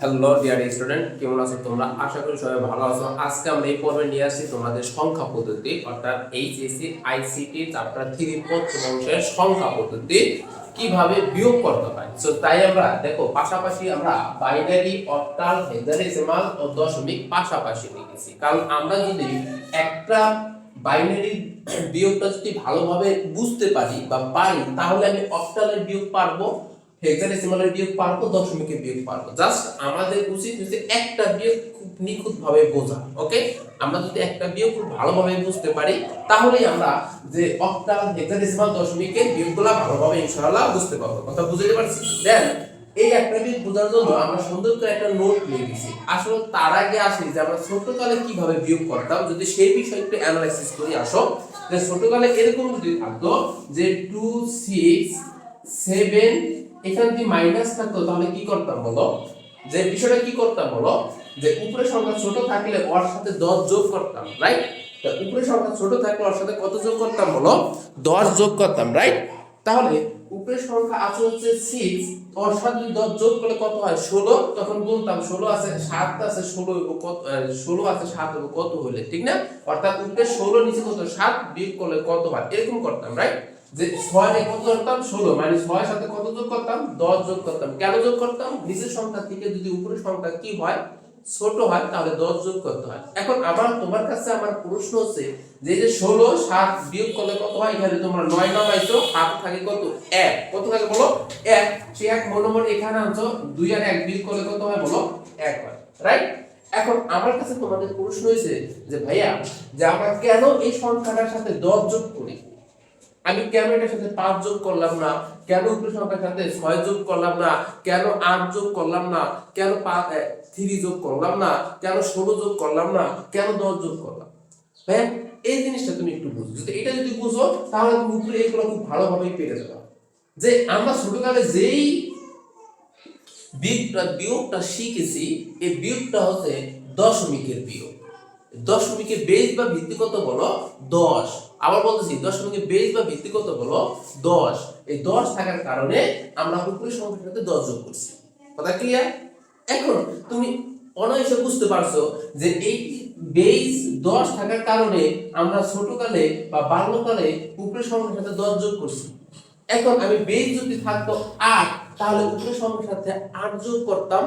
Hello dear student কেমন আছো তোমরা? আশা করি সবাই ভালো আছো। আজকে আমরা এই পর্বে নিয়ে আসছি তোমাদের সংখ্যা পদ্ধতি, অর্থাৎ এইচএসসি আইসিটি চ্যাপ্টার থ্রি প্রথম অংশের সংখ্যা পদ্ধতি কীভাবে বিয়োগ করতে হয়। সো তাই আমরা দেখো, পাশাপাশি আমরা বাইনারি অক্টাল হেক্সাডেসিমাল ও দশমিক পাশাপাশি লিখেছি। কারণ আমরা যদি একটা বাইনারি বিয়োগটা যদি ভালোভাবে বুঝতে পারি বা পারি, তাহলে আমি অক্টালের বিয়োগ পারব। হেক্সাডেসিমালের বিয়োগ পারব দশমিকের বিয়োগ পারব জাস্ট আমাদের উচিত হচ্ছে একটা বিয়োগ খুব নিখুঁত ভাবে বোঝা ওকে আমরা যদি একটা বিয়োগ খুব ভালোভাবে বুঝতে পারি, তাহলেই আমরা যে অক্টাল হেক্সাডেসিমাল দশমিকের বিয়োগগুলো ভালোভাবে ইনশাআল্লাহ বুঝতে পারব। কথা বুঝতে পারছি? দেন এই একটা বিয়োগ বোঝার জন্য আমরা সুন্দর করে একটা নোট লিখে দিছি। আসলে তার আগে আসি যে আমরা ছোটকালে কীভাবে বিয়োগ করতাম। যদি সেই বিষয় একটু অ্যানালাইসিস করি, আসো। যে ছোটকালে এরকম যদি থাকতো যে টু সিক্স সেভেন এখানে যদি মাইনাস থাকতো তাহলে কি করতাম বলো? যে বিষয়টা কি করতাম বলো? যে উপরের সংখ্যা ছোট থাকলে ওর সাথে দশ যোগ করতাম রাইট তা উপরের সংখ্যা ছোট থাকলে ওর সাথে কত যোগ করতাম বলো? দশ যোগ করতাম রাইট তাহলে উপরের সংখ্যা আছে হচ্ছে সিক্স ওর সাথে যদি দশ যোগ করলে কত হয়? ষোলো। তখন বলতাম ষোলো আছে সাত আছে, ষোলো কত ষোলো আছে, সাত কত হলে ঠিক না? অর্থাৎ উপরে ষোলো নিচে কত? সাত বিয়োগ করলে কত হয়? এরকম করতাম রাইট যে ছয় এ কত করতাম ষোলো। মানে ছয়ের সাথে কত যোগ করতাম? দশ যোগ করতাম। কেন যোগ করতাম? নিচের সংখ্যা থেকে যদি উপরের সংখ্যা কি হয়, ছোট হয়, তাহলে দশ যোগ করতে হয়। এখন আমার তোমার কাছে আমার প্রশ্ন হচ্ছে যে যে ষোলো, সাত বিয়োগ করলে কত হয়? এখানে তোমরা নয় থাকে কত? এক। কত থাকে বলো? এক। সে এক মনে মনে এখানে আনছো, দুই আর এক বিয়োগ করলে কত হয় বলো? এক হয়। রাইট এখন আমার কাছে তোমাদের প্রশ্ন হয়েছে যে ভাইয়া, যে আমরা কেন এই সংখ্যাটার সাথে দশ যোগ করি? আমি কেন এটার সাথে পাঁচ যোগ করলাম না? কেন উপরে সংখ্যার সাথে ছয় যোগ করলাম না? কেন আট যোগ করলাম না? কেন থ্রি যোগ করলাম না? কেন ষোলো যোগ করলাম না? কেন দশ যোগ করলাম? হ্যাঁ এই জিনিসটা তুমি একটু বুঝো। যদি এটা যদি বুঝো, তাহলে তুমি উপরে এইগুলো খুব ভালোভাবেই পেরে যাবে। যে আমরা ছোটকালে যেই বিয়োগটা বিয়োগটা শিখেছি, এই বিয়োগটা হচ্ছে দশমিকের বিয়োগ। দশমিকের বেজ বা ভিত্তি কত বলো? দশ। আবার বলতেছি দশমিকের বেজ বা ভিত্তি কত বলো দশ। এই দশ থাকার কারণে আমরা উপরের সংখ্যার সাথে দশ যোগ করছি। কথা ক্লিয়ার এখন তুমি অনায়াসে বুঝতে পারছ যে এই বেজ দশ থাকার কারণে আমরা ছোটকালে বা বাল্যকালে উপরের সংখ্যার সাথে দশ যোগ করছি। এখন আমি বেজ যদি থাকতো আট, তাহলে উপরের সংখ্যার সাথে আট যোগ করতাম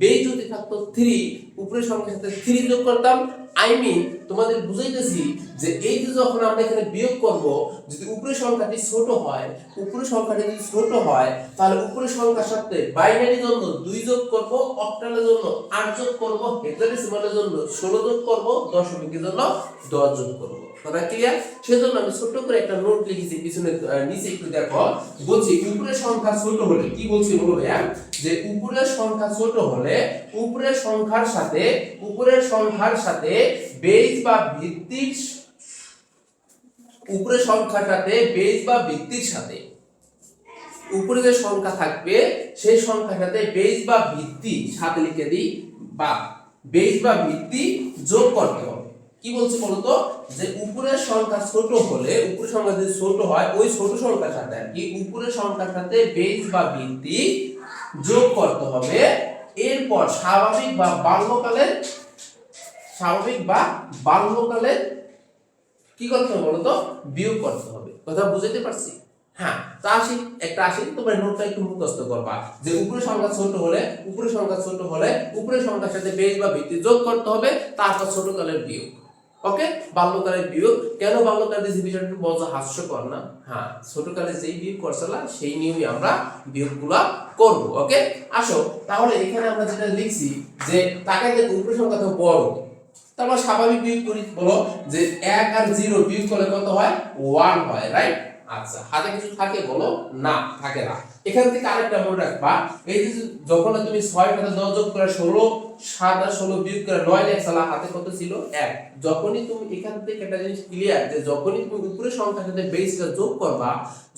বেজ যদি থাকতো থ্রি উপরের সংখ্যার সাথে থ্রি যোগ করতাম। আই মিন তোমাদের বুঝাইতেছি যে এই যে যখন আমরা এখানে বিয়োগ করব, যদি উপরের সংখ্যাটি ছোট হয়, উপরের সংখ্যাটি যদি ছোট হয়, তাহলে উপরের সংখ্যার সাথে বাইনারি জন্য দুই যোগ করব অক্টালের জন্য আট যোগ করব হেক্সাডেসিমালের জন্য ষোলো যোগ করব, দশমিকের জন্য দশ যোগ করব। কথা ক্লিয়ার সেজন্য আমি ছোট করে একটা নোট লিখেছি পিছনে নিচে একটু দেখো। বলছি, উপরের সংখ্যা ছোট হলে কি বলছি বলো ভাইয়া? যে উপরের সংখ্যা ছোট হলে উপরের সংখ্যার সাথে, উপরের সংখ্যার সাথে বা উপরের বেজ বা ভিত্তির সাথে, উপরে যে সংখ্যা থাকবে, সেই সংখ্যার সাথে বেজ বা ভিত্তি, সাথে লিখে দিই, বা বেজ বা ভিত্তি যোগ করতে হবে। কি বলছে বলতো? যে উপরের সংখ্যা ছোট হলে, উপরের সংখ্যা যদি ছোট হয়, ওই ছোট সংখ্যার সাথে আর কি উপরের সংখ্যার সাথে বেজ বা ভিত্তি যোগ করতে হবে। এরপর স্বাভাবিক বা বাল্যকালের, স্বাভাবিক বা বাল্যকালের কি করতে হবে বলতো? বিয়োগ করতে হবে। কথা বুঝাতে পারছি? হ্যাঁ তা আসি, একটা আসি, তোমরা নোটটা একটু মুখস্থ করবা। যে উপরের সংখ্যা ছোট হলে, উপরের সংখ্যা ছোট হলে, উপরের সংখ্যার সাথে বেজ বা ভিত্তি যোগ করতে হবে, তারপর ছোটকালের বিয়োগ। ওকে বাল্যকালের বিয়োগ। কেন বাল্যকালে যে বিষয়টা একটু হাস্যকর না? হ্যাঁ ছোটকালে যেই বিয়োগ করছিলা সেই নিয়মে আমরা বিয়োগগুলা করব ওকে আসো, তাহলে এখানে আমরা যেটা লিখছি যে তাকে দেখো উপরের সংখ্যা তো বড় তারপর স্বাভাবিক বিয়োগ করি, বলো যে এক আর জিরো বিয়োগ করলে কত হয়? ওয়ান হয় রাইট আচ্ছা হাতে কিছু থাকে বলো? না, থাকে না। এখান থেকে আরেকটা মনে রাখবা, এই যে যখন তুমি ছয় সাথে দশ যোগ করে ষোলো, সাত আর ষোলো বিয়োগ করে নয় লেখছালা হাতে কত ছিল? এক। যখনই তুমি এখান থেকে একটা জিনিস ক্লিয়ার যে যখনই তুমি উপরের সংখ্যার সাথে বেসটা যোগ করবা,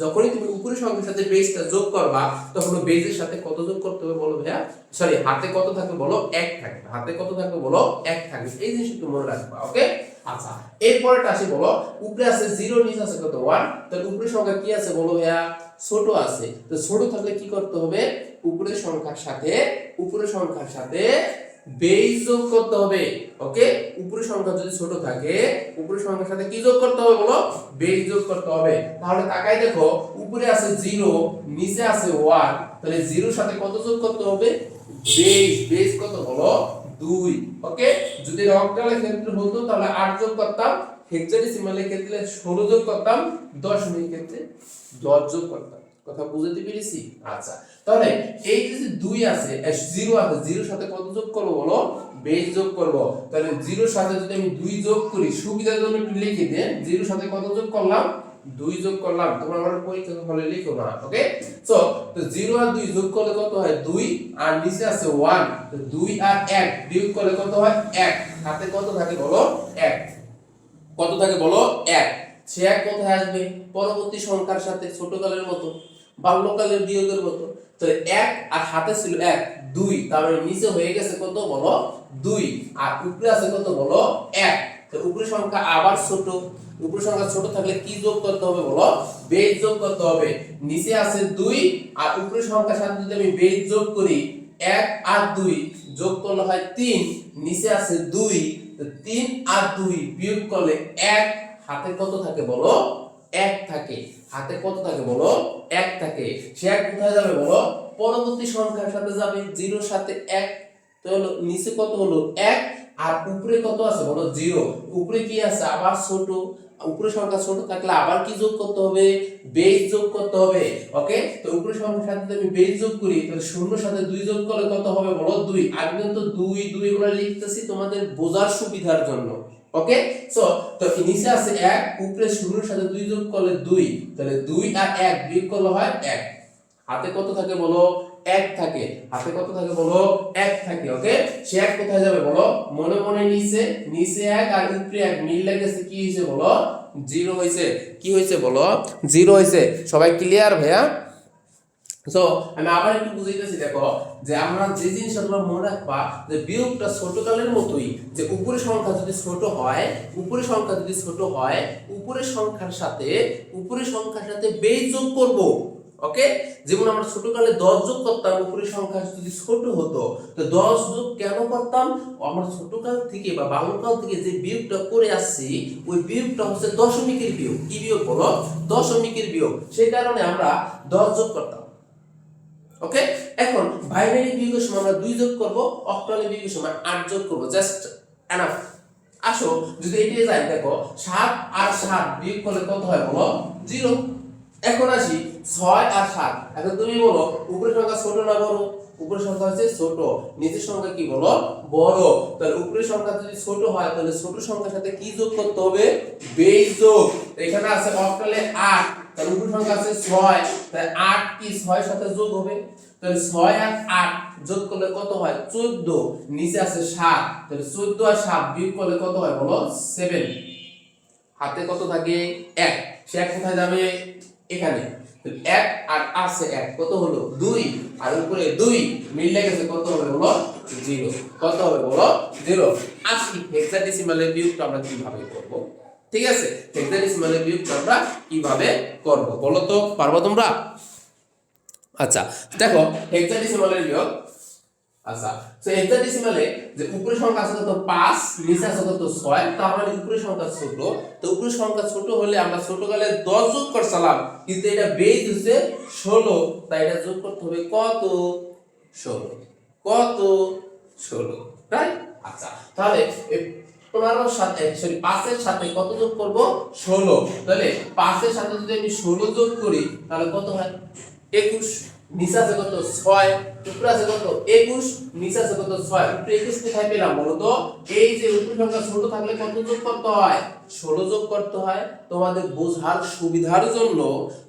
যখনই তুমি উপরের সংখ্যার সাথে বেসটা যোগ করবা, তখন বেসের সাথে কত যোগ করতে হবে বলো ভাইয়া? সরি হাতে কত থাকবে বলো? এক থাকবে। হাতে কত থাকবে বলো? এক থাকবে। এই জিনিস একটু মনে রাখবা ওকে আচ্ছা এরপরটা আসি বলো। উপরে আছে জিরো নিচে আছে কত? ওয়ান তাহলে উপরের সংখ্যা কি আছে বলো ভাইয়া? ছোট আছে। তো ছোট থাকলে কি করতে হবে? উপরের সংখ্যার সাথে, উপরের সংখ্যার সাথে বেস করতে হবে। ওকে উপরের সংখ্যা যদি ছোট থাকে, উপরের সংখ্যার সাথে কি যোগ করতে হবে বলো? করতে হবে। তাহলে তাকাই দেখো, উপরে আছে জিরো নিচে আছে ওয়ান তাহলে জিরোর সাথে কত যোগ করতে হবে? বেস বেস কত বলো? দুই। ওকে যদি অক্টালের ক্ষেত্রে হতো, তাহলে আট যোগ করতাম। হেক্সাডেসিমালের ক্ষেত্রে ষোলো যোগ করতাম দশমিক ক্ষেত্রে দশ যোগ করতাম। কথা বুঝতে পেরেছি? আচ্ছা। তাহলে এই যে দুই আছে জিরো আছে, জিরোর সাথে কত যোগ করব বলো? বেস যোগ করব। তাহলে জিরোর সাথে যদি আমি দুই যোগ করি, সুবিধার জন্য একটু লিখে দেন, জিরোর সাথে কত যোগ করলাম? দুই যোগ করলাম। তোমরা আমার পরীক্ষা হলে লিখো না ওকে সো তো জিরো আর দুই যোগ করলে কত হয়? দুই। আর নিচে আছে ওয়ান দুই আর এক বিয়োগ করলে কত হয়? এক। হাতে কত থাকে বলো? এক। কত থাকে বলো? এক। সে এক কোথায় আসবে? পরবর্তী সংখ্যার সাথে ছোটকালের মতো বাল্যকালের বিয়োগের মতো। তো এক আর হাতে ছিল এক, দুই। তারপরে নিচে হয়ে গেছে কত বলো? দুই। আর উপরে আছে কত বলো? এক। তো উপরে সংখ্যা আবার ছোট। উপরে সংখ্যা ছোট থাকলে কি যোগ করতে হবে বলো? বেজ যোগ করতে হবে। নিচে আছে দুই আর উপরে সংখ্যার সাথে যদি আমি বেজ যোগ করি, এক আর দুই যোগ করলে হয় তিন। নিচে আছে দুই তিন আর দুই বিয়োগ করলে এক। হাতে কত থাকে বলো? এক থাকে। হাতে কত থাকে বলো? এক থাকে। সে এক কোথায় যাবে বলো? পরবর্তী সংখ্যার সাথে যাবে জিরোর সাথে এক। তো হলো নিচে কত হলো? এক। আর উপরে কত আছে বলো? জিরো। উপরে কি আছে? আবার ছোট। উপরে সংখ্যা ছোট থাকলে আবার কি যোগ করতে হবে? বেস যোগ করতে হবে। ওকে তো উপরে সংখ্যার সাথে যদি আমি বেস যোগ করি, তাহলে শূন্যর সাথে দুই যোগ করলে কত হবে? বলো দুই। আমি কিন্তু দুই দুই বলে লিখতেছি তোমাদের বোঝার সুবিধার জন্য। ওকে সো তো নিচে আছে এক, উপরে শূন্যর সাথে দুই যোগ করলে দুই। তাহলে দুই আর এক বিয়োগ করলে হয় এক। হাতে কত থাকে বলো? এক থাকে। হাতে কত থাকে বলো? এক থাকে ওকে সে এক কোথায় যাবে বলো? মনে মনে নিচে নিচে এক আর উপরে এক। মিল লেগেছে কি হয়েছে বলো? জিরো হয়েছে। কি হয়েছে বলো? জিরো হয়েছে। সবাই ক্লিয়ার ভাইয়া? সো আমি আবার একটু বুঝাইতেছি, দেখো, যে আমরা যে জিনিসটা তোমরা মনে রাখবা, যে বিয়োগটা ছোটকালের মতোই, যে উপরের সংখ্যা যদি ছোট হয়, উপরের সংখ্যা যদি ছোট হয়, উপরের সংখ্যার সাথে, উপরের সংখ্যার সাথে বেজ যোগ করব। ওকে যেমন আমরা ছোটকালে দশ যোগ করতাম, উপরের সংখ্যা যদি ছোট হতো, তো দশ যোগ কেন করতাম? আমরা ছোটকাল থেকে বা বাল্যকাল থেকে যে বিয়োগটা করে আসছি, ওই বিয়োগটা হচ্ছে দশমিকের বিয়োগ। কি বিয়োগ বলো? দশমিকের বিয়োগ। সেই কারণে আমরা দশ যোগ করতাম। ওকে এখন বাইনারি বিয়োগের সময় আমরা দুই যোগ করব অক্টালে বিয়োগের সময় আট যোগ করব। জাস্ট এনাফ আসো, যদি এটাই যাই, দেখো, সাত আর সাত বিয়োগ করলে কত হয় বলো? জিরো এখন আসি ছয় আর সাত। এখন তুমি বলো, উপরের সংখ্যা ছোট না বড়? উপরের সংখ্যা হচ্ছে ছোট। নিচের সংখ্যা কি বলো? বড়। তাহলে উপরের সংখ্যা যদি ছোট হয়, তাহলে ছোট সংখ্যার সাথে কি যোগ করতে হবে? বেশ যোগ। এখানে আছে অক্টালে আট। তাহলে উপরের সংখ্যা আছে ছয়। তাহলে আট কি ছয়ের সাথে যোগ হবে? তাহলে ছয় আর আট যোগ করলে কত হয়? চোদ্দ। নিচে আছে সাত। তাহলে চোদ্দ আর সাত বিয়োগ করলে কত হয় বলো? সেভেন। হাতে কত থাকে? এক। সে এক কোথায় যাবে? এখানে। এক আর আছে এক, কত হলো? দুই। আর উপরে দুই মিললে গেছে, কত হবে বলো? জিরো। কত হবে বলো? জিরো। আসি হেক্সাডেসিমালের বিয়োগটা আমরা কীভাবে করব? ঠিক আছে? হেক্সাডেসিমালের বিয়োগটা আমরা কীভাবে করব? বলো তো, পারব তোমরা? আচ্ছা দেখো হেক্সাডেসিমালের বিয়োগ আচ্ছা তো হেক্সাডেসিমালে যে উপরের সংখ্যা আছে কত 5 নিচে আছে কত 6 তার মানে উপরের সংখ্যা ছোট, তো উপরের সংখ্যা ছোট হলে আমরা ছোটকালে 10 যোগ করছিলাম কিন্তু এটা বেজ হচ্ছে 16 তাই এটা যোগ করতে হবে কত? 16 কত? 16 রাইট আচ্ছা তাহলে পনেরোর সাথে সরি পাঁচের সাথে কত যোগ করব? ষোলো, তাহলে পাঁচের সাথে যদি আমি ষোলো যোগ করি, তাহলে কত হয়? একুশ। নিচে আছে কত ছয়, উপরে আছে কত একুশ নিচে আছে কত ছয়, উপরে একুশ কোথায় পেলাম বলো তো? এই যে উপরে সংখ্যা ছোট থাকলে কত যোগ করতে হয়? ষোলো যোগ করতে হয় তোমাদের বোঝার সুবিধার জন্য,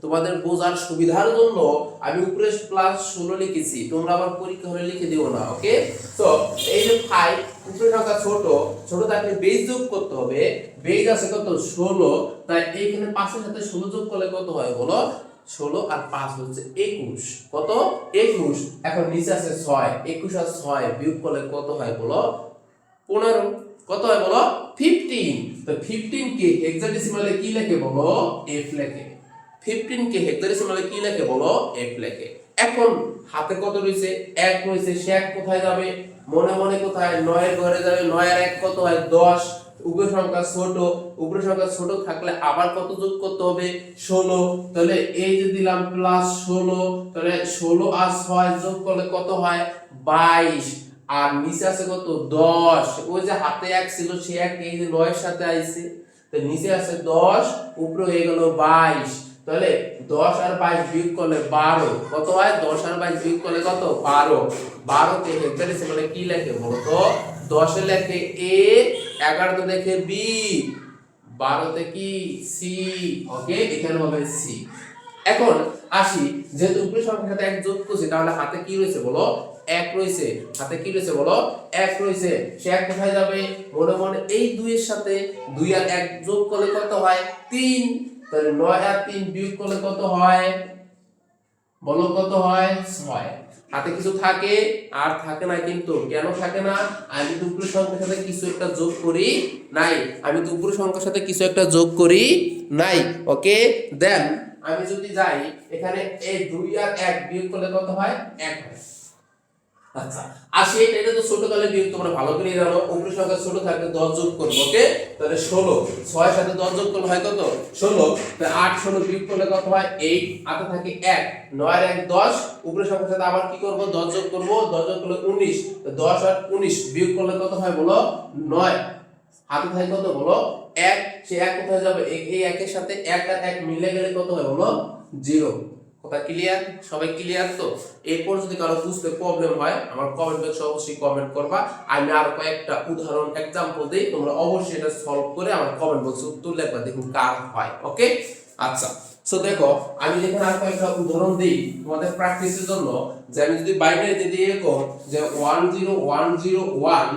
তোমাদের বোঝার সুবিধার জন্য আমি উপরে প্লাস ষোলো লিখেছি, তোমরা আবার পরীক্ষা হলে লিখে দিও না ওকে তো এই যে ফাইভ উপরে সংখ্যা ছোট ছোট থাকলে বেজ যোগ করতে হবে বেজ আছে কত ষোলো, তাই এইখানে পাঁচের সাথে ষোলো যোগ করলে কত হয় বলো? ষোলো আর পাঁচ হচ্ছে একুশ। কত? একুশ। এখন নিচে আছে ছয়। একুশ আর ছয় বিয়োগ করলে কত হয় বলো? পনেরো। কত হয় বলো? ফিফটিন তো ফিফটিন কে হেক্সাডেসিমালে কি লেখে বলো? এফ লেখে। ফিফটিন কে হেক্সাডেসিমালে কি লেখে বলো? এফ লেখে। এখন হাতে কত রয়েছে? এক রয়েছে। সে এক কোথায় যাবে? মনে মনে কোথায়? নয়ের ঘরে যাবে। নয়ের এক কত হয়? দশ। উগ্র সংখ্যা ছোট উগ্র সংখ্যা ছোট থাকলে আবার কত যোগ করতে হবে? ষোলো। তাহলে এই যে দিলাম প্লাস ষোলো, তাহলে ষোলো আর ছয় যোগ করলে কত হয়? বাইশ। আর নিচে আছে কত? দশ। ওই যে হাতে এক ছিল, সে এক, এই যে নয়ের সাথে আইছে। তো নিচে আছে দশ, উপরে হয়ে গেল বাইশ। তাহলে দশ আর বাইশ বিয়োগ করলে বারো। কত হয়? দশ আর বাইশ বিয়োগ করলে কত? বারো। বারোকে হেক্সাডেসিমালে কি লেখে? বলতো? দশে লেখে এ, এগারোতে লেখে বি। বারোতে কি? সি। ওকে? এখানে হবে সি। এখন আসি, যেহেতু উপরের সংখ্যার সাথে এক যোগ করছি, তাহলে হাতে কি রয়েছে বলো? এক রয়েছে। হাতে কি রয়েছে বলো? এক রয়েছে। সে এক কোথায় যাবে? মনে মনে এই দুইয়ের সাথে দুই আর এক যোগ করলে কত হয়? তিন। তাহলে নয় আর তিন বিয়োগ করলে কত হয়? বলো কত হয়? ছয়। হাতে কিছু থাকে আর থাকে না কিন্তু। কেন থাকে না? আমি উপরের সংখ্যার সাথে কিছু একটা যোগ করি নাই। আমি উপরের সংখ্যার সাথে কিছু একটা যোগ করি নাই। ওকে? দেন আমি যদি যাই, এখানে এই দুই আর এক বিয়োগ করলে কত হয়? এক হয়। আচ্ছা আসি এটা তো ছোট কালে বিয়োগ তোমরা ভালো করে জানো উপরের সংখ্যা ছোট থাকলে 10 যোগ করব ওকে তাহলে 16 6 এর সাথে 10 যোগ করলে হয় কত? 16 তাহলে 8 16 বিয়োগ করলে কত হয়? 8 হাতে থাকে 1 9 আর 1 10 উপরের সংখ্যার সাথে আবার কি করব? 10 যোগ করব। 10 যোগ করলে 19 তো 10 আর 19 বিয়োগ করলে কত হয় বলো? 9 হাতে থাকে কত বলো? 1 সে 1 কোথায় যাবে? এই একের সাথে 1 আর 1 মিলে গেলে কত হয় বলো? 0 কথা ক্লিয়ার সবাই ক্লিয়ার তো এরপর যদি কারও বুঝতে প্রবলেম হয়, আমার কমেন্ট বক্সে অবশ্যই কমেন্ট করবা। আমি আর কয়েকটা উদাহরণ এক্সাম্পল দেই, তোমরা অবশ্যই এটা সলভ করে আমার কমেন্ট বক্সে উত্তর লিখবা, দেখুন কার হয় ওকে আচ্ছা সো দেখো, আমি যেখানে আর কয়েকটা উদাহরণ দিই তোমাদের প্র্যাকটিসের জন্য। যে আমি যদি বাইনারিতে দিয়ে এরকম যে one zero one zero one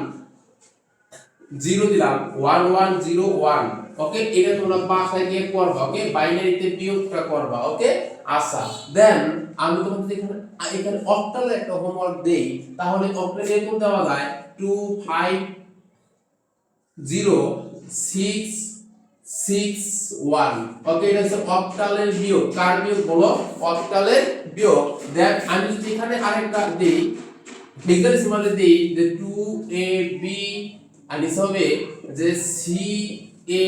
zero দিলাম one one zero one okay এটা তোমরা বাসায় গিয়ে করবা ওকে বাইনারিতে বিয়োগটা করবা ওকে আচ্ছা দেন আমি তোমাদের এখানে এখানে অক্টাল একটা হোমওয়ার্ক দেই, তাহলে অক্টাল এরকম দেওয়া যায় two five zero six six one okay এটা হচ্ছে অক্টালের বিয়োগ, কার বিয়োগ বলো? অক্টালের বিয়োগ দেন আমি যদি এখানে আরেকটা দিই ডেসিমালে দিই, যে টু এ বি আর নিচে হবে যে সি এ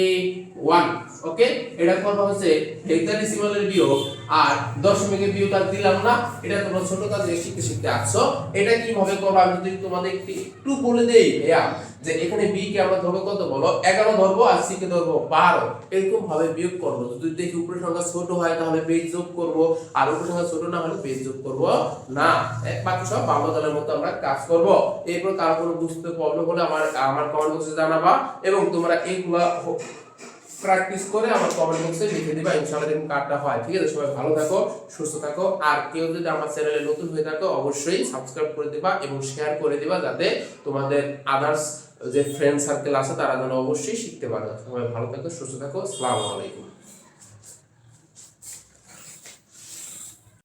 ওয়ান ওকে? এটা করবা হচ্ছে হেক্সাডেসিমালের বিয়োগ আর দশমিকের বিয়োগ আর দিলাম না। এটা তোমরা ছোট কাজে শিখতে শিখতে আসছো। এটা কীভাবে করব? আমি যদি তোমাদের একটু বলে দেই ভাইয়া, যে এখানে বি কে আমরা ধরবো কত বলো? এগারো ধরবো আর সি কে ধরবো বারো। এরকম ভাবে বিয়োগ করব। যদি দেখি উপরের সংখ্যা ছোট হয়, তাহলে পেজ যোগ করব। আর উপরের সংখ্যা ছোট না হলে পেজ যোগ করব না। বাকি সব বাংলা দলের মতো আমরা কাজ করব। এরপর কারও কোনো বুঝতে প্রবলেম হলে আমার আমার কমেন্ট বক্সে জানাবা এবং তোমরা এইগুলা প্র্যাকটিস করে আমার কমেন্ট বক্সে লিখে দিবা, ইনশাআল্লাহ দেখুন কার্ডটা হয়। ঠিক আছে? সবাই ভালো থাকো, সুস্থ থাকো। আর কেউ যদি আমার চ্যানেলে নতুন হয়ে থাকো, অবশ্যই সাবস্ক্রাইব করে দিবা এবং শেয়ার করে দিবা যাতে তোমাদের আদার্স যে ফ্রেন্ড সার্কেল আছে, তারা যেন অবশ্যই শিখতে পারে। সবাই ভালো থাকো, সুস্থ থাকো। আসসালামু আলাইকুম।